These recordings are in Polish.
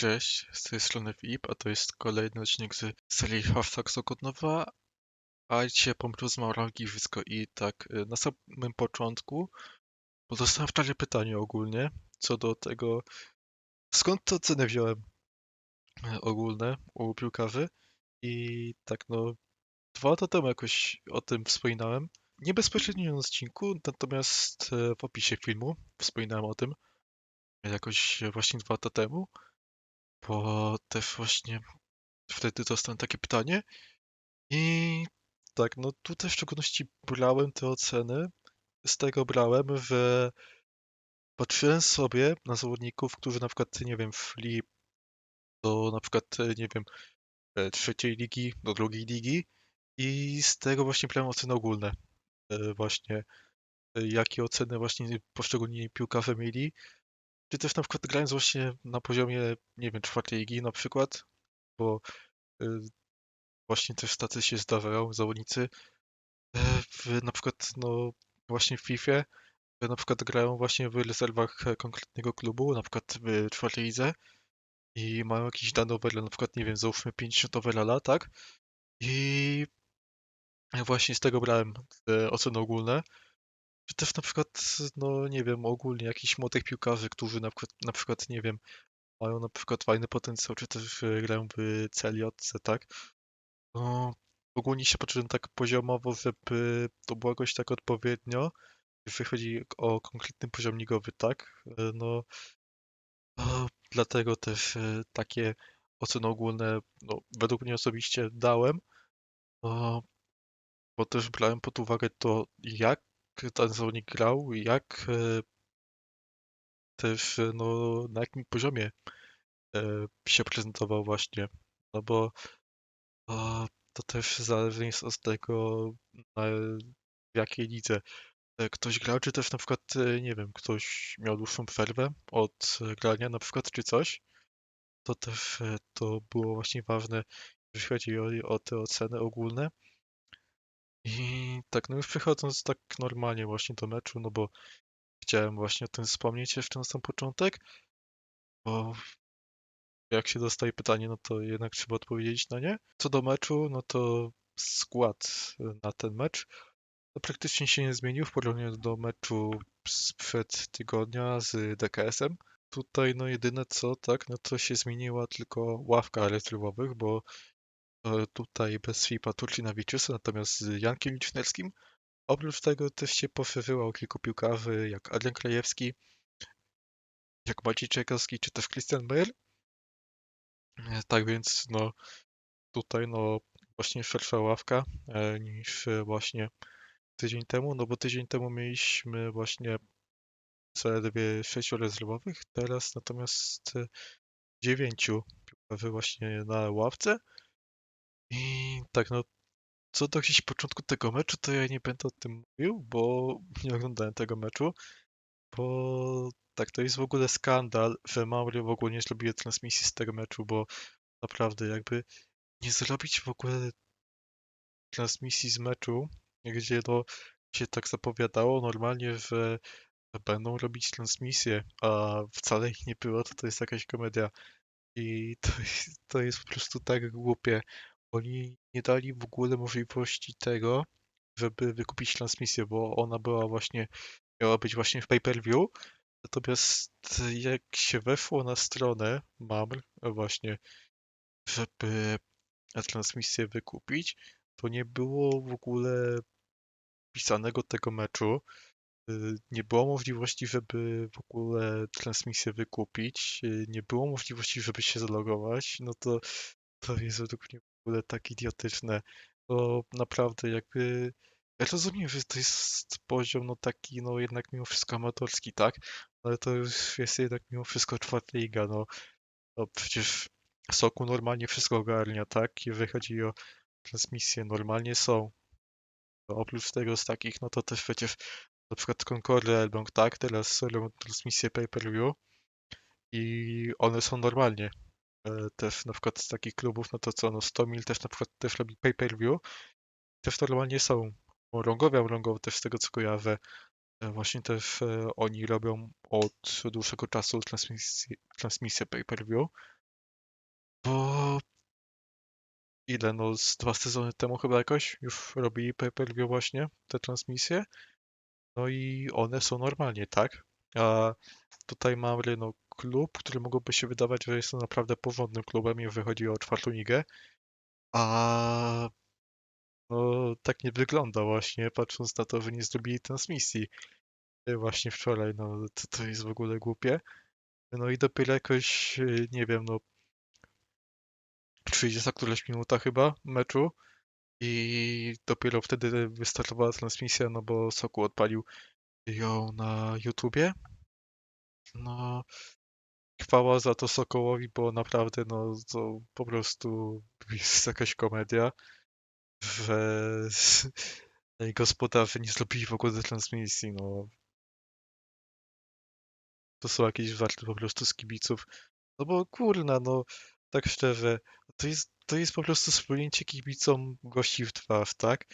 Cześć, z tej strony Filip, a to jest kolejny odcinek z serii Hashtag Sokonowa, a dzisiaj porozmawiam Giwisko i tak y, na samym początku pozostałem w czasie pytanie ogólnie co do tego skąd to cenę wziąłem y, ogólne u piłkarzy. I tak no dwa lata temu jakoś o tym wspominałem, nie bezpośrednio na odcinku, natomiast y, w opisie filmu wspominałem o tym jakoś właśnie dwa lata temu bo też właśnie wtedy dostałem takie pytanie. I tak, no tutaj w szczególności brałem te oceny, z tego brałem, że patrzyłem sobie na zawodników, którzy na przykład, nie wiem, szli do na przykład, nie wiem, e, trzeciej ligi, do drugiej ligi. I z tego właśnie brałem oceny ogólne. E, właśnie e, jakie oceny właśnie poszczególni piłkarze mieli czy też na przykład grając właśnie na poziomie, nie wiem, czwartej ligi na przykład, bo y, właśnie też tacy się zdarzają zawodnicy, e, w, na przykład no właśnie w FIFA na przykład grają właśnie w rezerwach konkretnego klubu, na przykład w czwartej lidze i mają jakiś dany overall, na przykład, nie wiem, załóżmy 50 overalla, tak? I właśnie z tego brałem te oceny ogólne też na przykład, no nie wiem, ogólnie jakichś młodych piłkarzy, którzy na przykład, na przykład, nie wiem, mają na przykład fajny potencjał, czy też e, grają w CLJ, tak? No, ogólnie się patrzyłem tak poziomowo, żeby to było jakoś tak odpowiednio, jeśli chodzi o konkretny poziom ligowy, tak? E, no, no dlatego też e, takie oceny ogólne, no, według mnie osobiście dałem, no, bo też brałem pod uwagę to, jak ten zawodnik grał, jak e, też e, no, na jakim poziomie e, się prezentował właśnie. No bo to też zależy jest od tego, w jakiej lidze ktoś grał, czy też na przykład, nie wiem, ktoś miał dłuższą przerwę od grania na przykład, czy coś. To też to było właśnie ważne, jeśli chodzi o, o te oceny ogólne. I tak, no już przechodząc tak normalnie właśnie do meczu, no bo chciałem właśnie o tym wspomnieć jeszcze na sam początek, bo jak się dostaje pytanie, no to jednak trzeba odpowiedzieć na nie. Co do meczu, no to skład na ten mecz no praktycznie się nie zmienił w porównaniu do meczu sprzed tygodnia z DKS-em. Tutaj no jedyne co, tak, no to się zmieniła tylko ławka rezerwowych, bo tutaj bez Filipa Turcinawiczusa, natomiast z Jankiem Licznerskim. Oprócz tego też się poszerzyło kilku piłkarzy, jak Adrian Krajewski, jak Maciej Czekowski, czy też Christian Bale. E, tak więc no tutaj no właśnie szersza ławka e, niż właśnie tydzień temu, no bo tydzień temu mieliśmy właśnie zaledwie sześciu rezerwowych, teraz natomiast dziewięciu piłkarzy właśnie na ławce. I tak, no, co do gdzieś początku tego meczu, to ja nie będę o tym mówił, bo nie oglądałem tego meczu, bo tak, to jest w ogóle skandal, że Mauri w ogóle nie zrobił transmisji z tego meczu, bo naprawdę jakby nie zrobić w ogóle transmisji z meczu, gdzie to się tak zapowiadało normalnie, że będą robić transmisję, a wcale ich nie było, to to jest jakaś komedia. I to to jest po prostu tak głupie. Oni nie dali w ogóle możliwości tego, żeby wykupić transmisję, bo ona była właśnie, miała być właśnie w pay-per-view. Natomiast jak się weszło na stronę MAMR właśnie, żeby transmisję wykupić, to nie było w ogóle pisanego tego meczu. Nie było możliwości, żeby w ogóle transmisję wykupić. Nie było możliwości, żeby się zalogować. No to to jest według mnie ogóle tak idiotyczne, bo naprawdę jakby ja rozumiem, że to jest poziom no taki no jednak mimo wszystko amatorski, tak? Ale to już jest jednak mimo wszystko czwarta liga, no, no przecież Soku normalnie wszystko ogarnia, tak? Jeżeli chodzi o transmisje, normalnie są. No, oprócz tego z takich, no to też przecież na przykład Concordia Elbląg, tak? Teraz robią transmisję pay-per-view i one są normalnie. E, też na przykład z takich klubów, no to co, no 100 mil też na przykład też robi pay-per-view, też normalnie są. Rągowie, Rągowo też z tego co kojarzę, e, właśnie też e, oni robią od dłuższego czasu transmisję, transmisję pay-per-view, bo ile, no z dwa sezony temu chyba jakoś już robili pay-per-view właśnie, te transmisje. No i one są normalnie, tak? A tutaj mamy no, klub, który mogłoby się wydawać, że jest to naprawdę porządnym klubem i wychodzi o czwartą ligę. A no tak nie wygląda właśnie, patrząc na to, że nie zrobili transmisji e, właśnie wczoraj, no to, to jest w ogóle głupie. No i dopiero jakoś, e, nie wiem, no 30 któraś minuta chyba meczu i dopiero wtedy wystartowała transmisja, no bo Soku odpalił ją na YouTubie. No, chwała za to Sokołowi, bo naprawdę, no, to po prostu jest jakaś komedia, że gospodarze nie zrobili w ogóle transmisji, no. To są jakieś żarty po prostu z kibiców. No bo kurna, no, tak szczerze, to jest, to jest po prostu splunięcie kibicom gości w twarz, tak?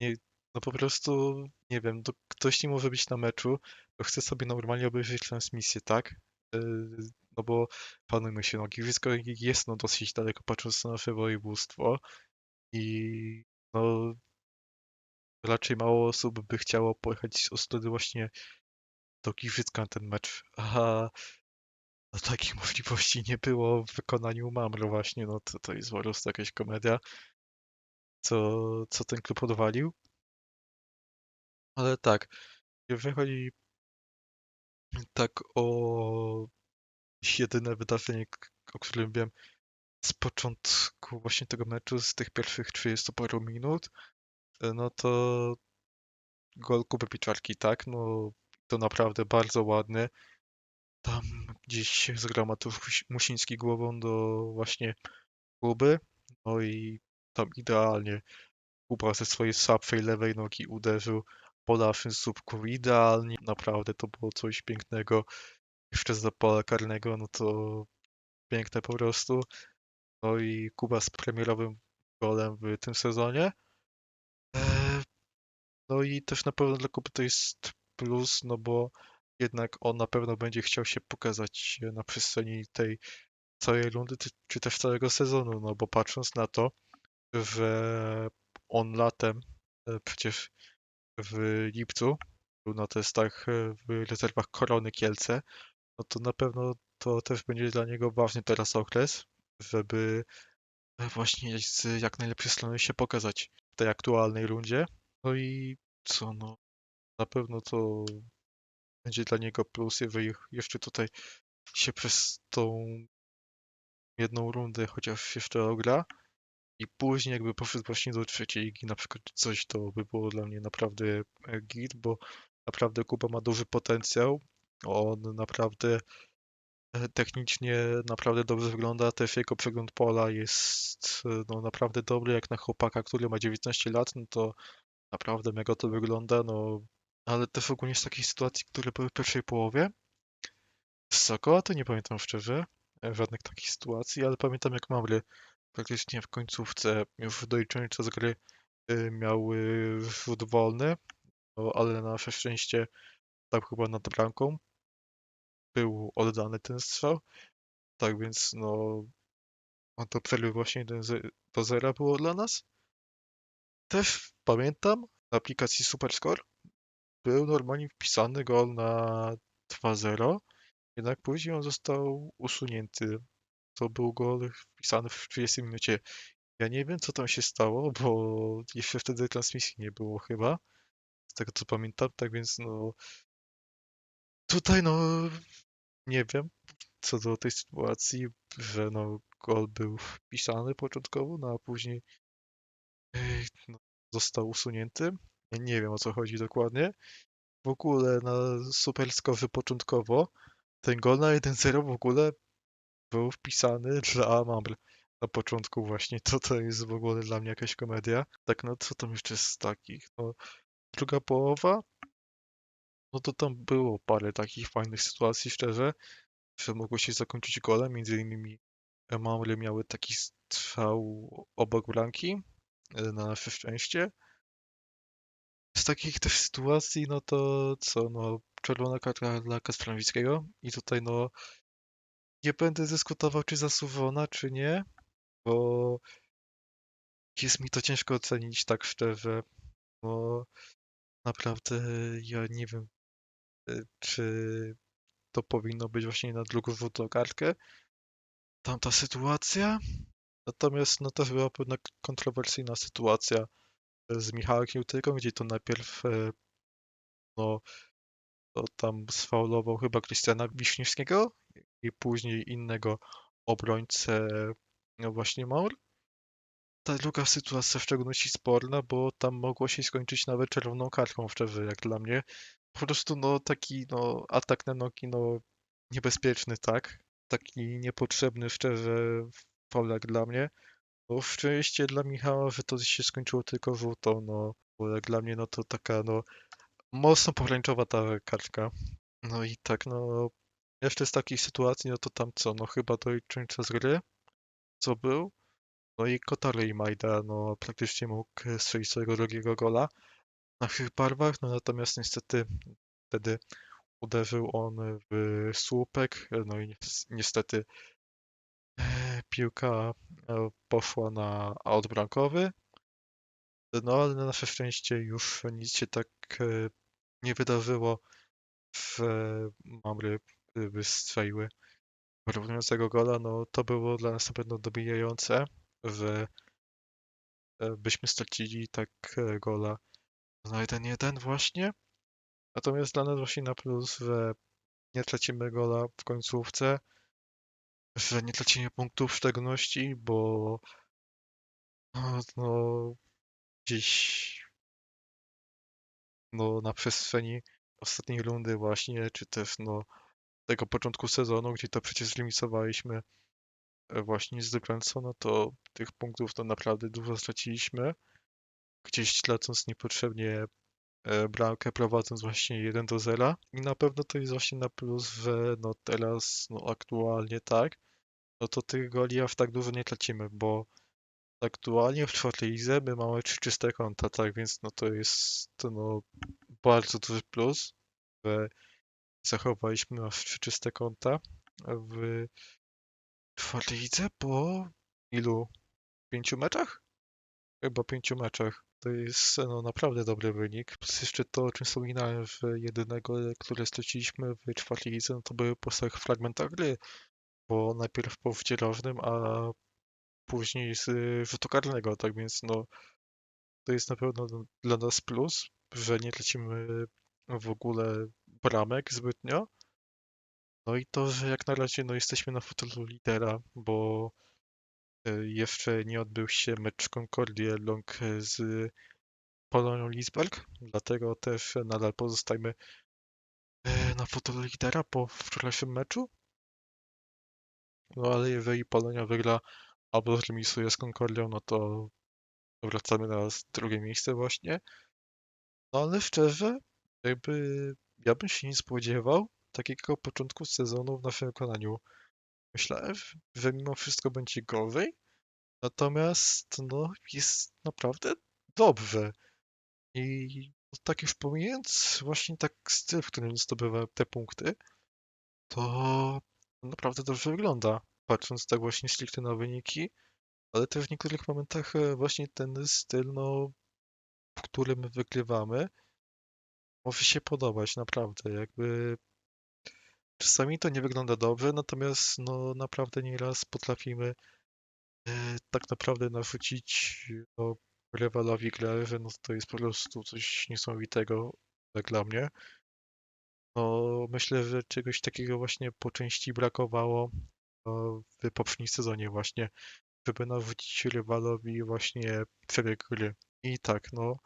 Nie, no po prostu, nie wiem, to ktoś nie może być na meczu, to chce sobie normalnie obejrzeć transmisję, tak? No bo panujmy się, no Giżycko jest no dosyć daleko patrząc na nasze województwo i no raczej mało osób by chciało pojechać Ostody właśnie do Giżycka na ten mecz, a no, takiej możliwości nie było w wykonaniu Mamro właśnie, no to, to jest po prostu jakaś komedia, co, co ten klub odwalił. Ale tak, jeżeli tak o jedyne wydarzenie, o którym wiem z początku właśnie tego meczu, z tych pierwszych 30 paru minut, e, no to gol Kuby Pieczarki, tak? No to naprawdę bardzo ładny. Tam gdzieś zgrał Mateusz Musiński głową do właśnie Kuby, no i tam idealnie Kuba ze swojej słabszej lewej nogi uderzył po naszym słupku idealnie. Naprawdę to było coś pięknego. Jeszcze za pola karnego, no to piękne po prostu. No i Kuba z premierowym golem w tym sezonie. Eee, No i też na pewno dla Kuby to jest plus, no bo jednak on na pewno będzie chciał się pokazać na przestrzeni tej całej rundy, czy- też całego sezonu, no bo patrząc na to, że on latem e, przecież w lipcu był na testach e, w rezerwach Korony Kielce, no to na pewno to też będzie dla niego ważny teraz okres, żeby e, właśnie z jak najlepszej strony się pokazać w tej aktualnej rundzie. No i co, no na pewno to będzie dla niego plus, jeżeli jeszcze tutaj się przez tą jedną rundę chociaż jeszcze ogra i później jakby poszedł właśnie do trzeciej ligi na przykład coś, to by było dla mnie naprawdę e, git, bo naprawdę Kuba ma duży potencjał. On naprawdę e, technicznie naprawdę dobrze wygląda, też jego przegląd pola jest e, no, naprawdę dobry, jak na chłopaka, który ma 19 lat, no to naprawdę mega to wygląda, no ale też ogólnie z takich sytuacji, które były w pierwszej połowie, z Sokoła to nie pamiętam szczerze, e, żadnych takich sytuacji, ale pamiętam jak Mamry praktycznie w końcówce, już w doliczeniu czas gry, miał rzut wolny, no, ale na nasze szczęście tak chyba nad bramką był oddany ten strzał. Tak więc no to przerwy właśnie 1 do 0 było dla nas. Też pamiętam na aplikacji Superscore był normalnie wpisany gol na 2-0, jednak później on został usunięty. To był gol wpisany w 30 minucie. Ja nie wiem, co tam się stało, bo jeszcze wtedy transmisji nie było chyba, z tego co pamiętam, tak więc no tutaj no nie wiem co do tej sytuacji, że no gol był wpisany początkowo, no a później ej, no, został usunięty. Nie wiem o co chodzi dokładnie. W ogóle na Superskorze początkowo ten gol na 1-0 w ogóle był wpisany dla Mamr na początku właśnie. To to jest w ogóle dla mnie jakaś komedia. Tak, no co tam jeszcze z takich? No, druga połowa, no to tam było parę takich fajnych sytuacji, szczerze, że mogło się zakończyć golem. Między innymi Mamry miały taki strzał obok bramki, e, na nasze szczęście. Z takich też sytuacji, no to co, no czerwona kartka dla Kasprowickiego i tutaj no nie będę dyskutował, czy zasłużona, czy nie, bo jest mi to ciężko ocenić tak szczerze, bo naprawdę ja nie wiem, czy to powinno być właśnie na drugą rzut okarkę, tamta sytuacja. Natomiast no to była pewna kontrowersyjna sytuacja z Michałem Kiełtyką, gdzie to najpierw e, no to tam sfaulował chyba Krystiana Wiśniewskiego i później innego obrońcę no właśnie Maur. Ta druga sytuacja w szczególności sporna, bo tam mogło się skończyć nawet czerwoną kartką szczerze jak dla mnie. Po prostu no taki no atak na nogi no niebezpieczny, tak? Taki niepotrzebny szczerze jak dla mnie. No szczęście dla Michała, że to się skończyło tylko żółtą, no bo jak dla mnie no to taka no mocno poręczowa ta kartka. No i tak no jeszcze z takiej sytuacji no to tam co, no chyba to końca z gry, co był. No i Kotary i Majda no praktycznie mógł strzelić swojego drugiego gola na tych barwach, no natomiast niestety wtedy uderzył on w słupek, no i niestety e, piłka e, poszła na aut bramkowy. No ale na nasze szczęście już nic się tak e, nie wydarzyło. W Mamry wystrzeliły wyrównującego gola, no to było dla nas na pewno dobijające, że byśmy stracili tak gola na 1-1 właśnie. Natomiast dla nas właśnie na plus, że nie tracimy gola w końcówce, że nie tracimy punktów w szczególności, bo no, no gdzieś no, na przestrzeni ostatniej rundy właśnie, czy też no tego początku sezonu, gdzie to przecież zlimitowaliśmy właśnie z Dybranco, no to tych punktów to naprawdę dużo straciliśmy. Gdzieś lecąc niepotrzebnie E, bramkę prowadząc właśnie 1 do 0 i na pewno to jest właśnie na plus, że no teraz no aktualnie tak, no to tych goli aż tak dużo nie tracimy, bo aktualnie w czwartej lidze my mamy 3 czyste konta, tak więc no to jest to no bardzo duży plus, że zachowaliśmy aż 3 czyste konta w czwartej lidze po ilu? Pięciu meczach? Chyba pięciu meczach. To jest no, naprawdę dobry wynik. Plus jeszcze to, o czym wspominałem, że jedynego, które straciliśmy w czwartej lidze, no to były po fragmentach gry. Bo najpierw po wdzielożnym, a później z rzutu karnego, tak więc no to jest na pewno dla nas plus, że nie tracimy w ogóle bramek zbytnio. No i to, że jak na razie no, jesteśmy na fotelu lidera, bo jeszcze nie odbył się mecz Concordia Long z Polonią Lisberg, dlatego też nadal pozostajemy e, na fotelu lidera po wczorajszym meczu. No ale jeżeli Polonia wygra albo zremisuje z Concordią, no to wracamy na drugie miejsce właśnie. No ale szczerze, jakby ja bym się nie spodziewał takiego początku sezonu w naszym wykonaniu. Myślałem, że mimo wszystko będzie gorzej, natomiast no jest naprawdę dobrze. I tak już pomijając właśnie tak styl, w którym zdobywa te punkty, to naprawdę dobrze wygląda, patrząc tak właśnie stricte na wyniki, ale też w niektórych momentach e, właśnie ten styl, no, w którym wygrywamy, może się podobać, naprawdę, jakby czasami to nie wygląda dobrze, natomiast no naprawdę nieraz potrafimy e, tak naprawdę narzucić no, rywalowi grę, że no to jest po prostu coś niesamowitego jak dla mnie. No, myślę, że czegoś takiego właśnie po części brakowało no, w poprzednim sezonie właśnie, żeby narzucić rywalowi właśnie przebieg gry. I tak, no,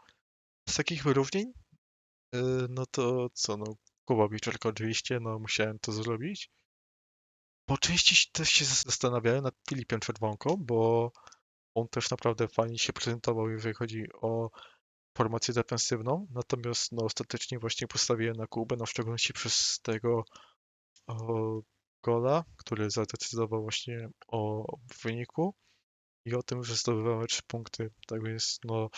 z takich wyróżnień, yy, no to co, no, Kuba Wieczorka oczywiście, no, musiałem to zrobić. Po części też się zastanawiałem nad Filipem Czerwonką, bo on też naprawdę fajnie się prezentował, jeżeli chodzi o formację defensywną, natomiast no, ostatecznie właśnie postawiłem na Kubę, no w szczególności przez tego o, gola, który zadecydował właśnie o wyniku i o tym, że zdobywamy trzy punkty. Tak więc no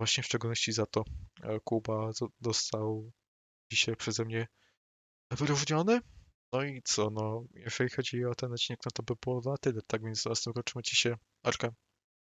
właśnie w szczególności za to e, Kuba dostał dzisiaj przeze mnie wyróżniony. No i co, no, jeżeli chodzi o ten odcinek, no to by było na tyle, tak więc do następnego trzymajcie się, Arka.